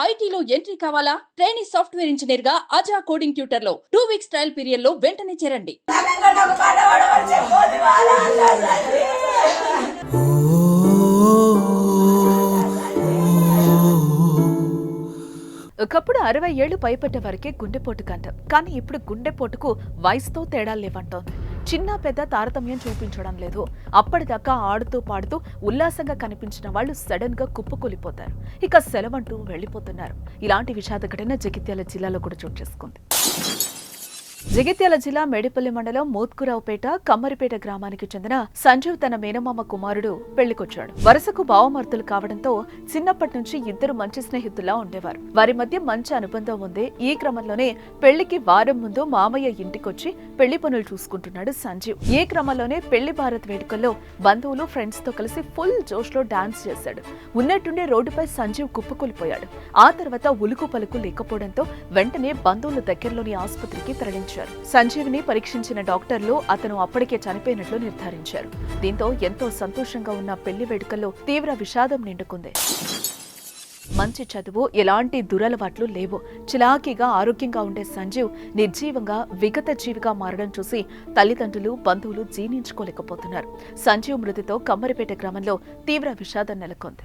ఐటీలో ఎంట్రీ కావాలా? Training software ఇంజనీర్గా అజా కోడింగ్ ట్యూటర్లో టూ వీక్స్ ట్రయల్ పీరియడ్లో వెంటనే చేరండి. ఒకప్పుడు అరవై ఏళ్ళు పైపట్టే వరకే గుండెపోటు కంటాం కానీ ఇప్పుడు గుండెపోటుకు వయసుతో తేడాలు లేవంటోంది చిన్న పెద్ద తారతమ్యం చూపించడం లేదు. అప్పటిదాకా ఆడుతూ పాడుతూ ఉల్లాసంగా కనిపించిన వాళ్ళు సడన్గా కుప్పకూలిపోతారు. ఇక సెలవంటూ వెళ్ళిపోతున్నారు ఇలాంటి విషాద ఘటన జగిత్యాల జిల్లాలో కూడా చోటు చేసుకుంది. జగిత్యాల జిల్లా మేడిపల్లి మండలం మోత్కురావుపేట కమ్మరిపేట గ్రామానికి చెందిన సంజీవ్ తన మేనమామ కుమారుడు పెళ్ళికొచ్చాడు. వరుసకు భావమర్తులు కావడంతో చిన్నప్పటి నుంచి ఇద్దరు మంచి స్నేహితుల్లా ఉండేవారు. వారి మధ్య మంచి అనుబంధం ఉంది ఈ క్రమంలోనే పెళ్ళికి వారం ముందు మామయ్య ఇంటికొచ్చి పెళ్ళి పనులు చూసుకుంటున్నాడు సంజీవ్. ఈ క్రమంలోనే పెళ్ళి భారత్ వేడుకల్లో బంధువులు ఫ్రెండ్స్తో కలిసి ఫుల్ జోష్లో డాన్స్ చేశాడు. ఉన్నట్టుండే రోడ్డుపై సంజీవ్ కుప్పకూలిపోయాడు. ఆ తర్వాత ఉలుకు పలుకు లేకపోవడంతో వెంటనే బంధువుల దగ్గరలోని ఆసుపత్రికి తరలించారు సంజీవ్ని పరీక్షించిన డాక్టర్లు అతను అప్పటికే చనిపోయినట్లు నిర్ధారించారు. దీంతో ఎంతో సంతోషంగా ఉన్న పెళ్ళి వేడుకల్లో తీవ్ర విషాదం నిండుకుంది. మంచి చదువు ఎలాంటి దురలవాట్లు లేవు. చిలాకీగా ఆరోగ్యంగా ఉండే సంజీవ్ నిర్జీవంగా విగత జీవిగా మారడం చూసి తల్లిదండ్రులు బంధువులు జీర్ణించుకోలేకపోతున్నారు. సంజీవ్ మృతితో కమ్మరిపేట గ్రామంలో తీవ్ర విషాదం నెలకొంది.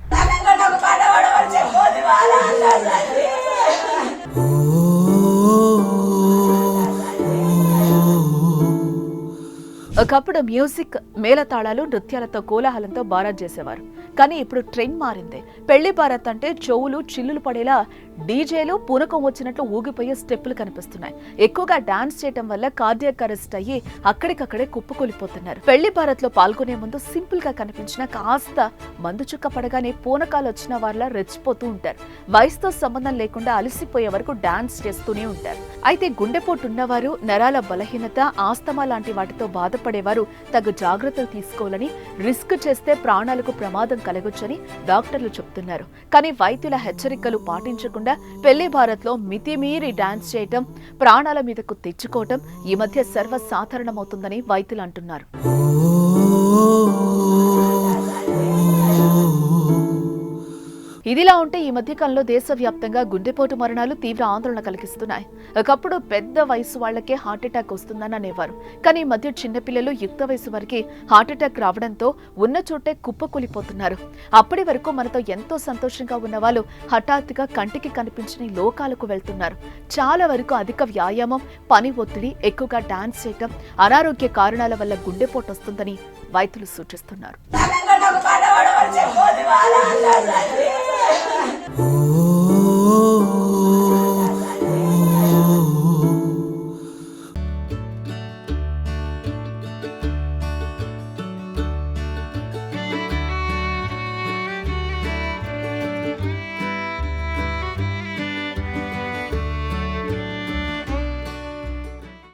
ఒకప్పుడు మ్యూజిక్ మేళతాళాలు నృత్యాలతో కోలాహలంతో బారాత్ చేసేవారు కానీ ఇప్పుడు ట్రెండ్ మారింది. పెళ్ళి భారత్ అంటే చెవులు చిల్లులు పడేలా డీజేలు పూనకం వచ్చినట్లు ఊగిపోయే స్టెప్పులు కనిపిస్తున్నాయి. ఎక్కువగా డాన్స్ చేయటం వల్ల కార్డియాక్ అరెస్ట్ అయ్యి అక్కడికక్కడే కుప్పకూలిపోతున్నారు. పెళ్ళి భారత్లో పాల్గొనే ముందు సింపుల్గా కనిపించిన కాస్త మందు చుక్క పడగానే పూనకాలు వచ్చిన వాళ్ళ రెచ్చిపోతూ ఉంటారు. వయసుతో సంబంధం లేకుండా అలసిపోయే వరకు డాన్స్ చేస్తూనే ఉంటారు. అయితే గుండెపోటు ఉన్నవారు నరాల బలహీనత ఆస్తమా లాంటి వాటితో బాధపడేవారు తగు జాగ్రత్తలు తీసుకోవాలని రిస్క్ చేస్తే ప్రాణాలకు ప్రమాదం కలగొచ్చని డాక్టర్లు చెప్తున్నారు. కానీ వైద్యుల హెచ్చరికలు పాటించకుండా పెళ్ళి భారత్లో మితిమీరి డాన్స్ చేయటం ప్రాణాల మీదకు తెచ్చుకోవటం ఈ మధ్య సర్వసాధారణమవుతుందని వైద్యులు అంటున్నారు. ఇదిలా ఉంటే ఈ మధ్యకాలంలో దేశవ్యాప్తంగా గుండెపోటు మరణాలు తీవ్ర ఆందోళన కలిగిస్తున్నాయి. ఒకప్పుడు పెద్ద వయసు వాళ్ళకే హార్ట్ అటాక్ వస్తుందని అనేవారు. కానీ ఈ మధ్య చిన్నపిల్లలు యుక్త వయసు వారికి హార్ట్ అటాక్ రావడంతో ఉన్న చోటే కుప్పకూలిపోతున్నారు అప్పటి వరకు మనతో ఎంతో సంతోషంగా ఉన్న వాళ్ళు హఠాత్తుగా కంటికి కనిపించని లోకాలకు వెళ్తున్నారు. చాలా వరకు అధిక వ్యాయామం పని ఒత్తిడి ఎక్కువగా డాన్స్ చేయటం అనారోగ్య కారణాల వల్ల గుండెపోటు వస్తుందని వైద్యులు సూచిస్తున్నారు. 오.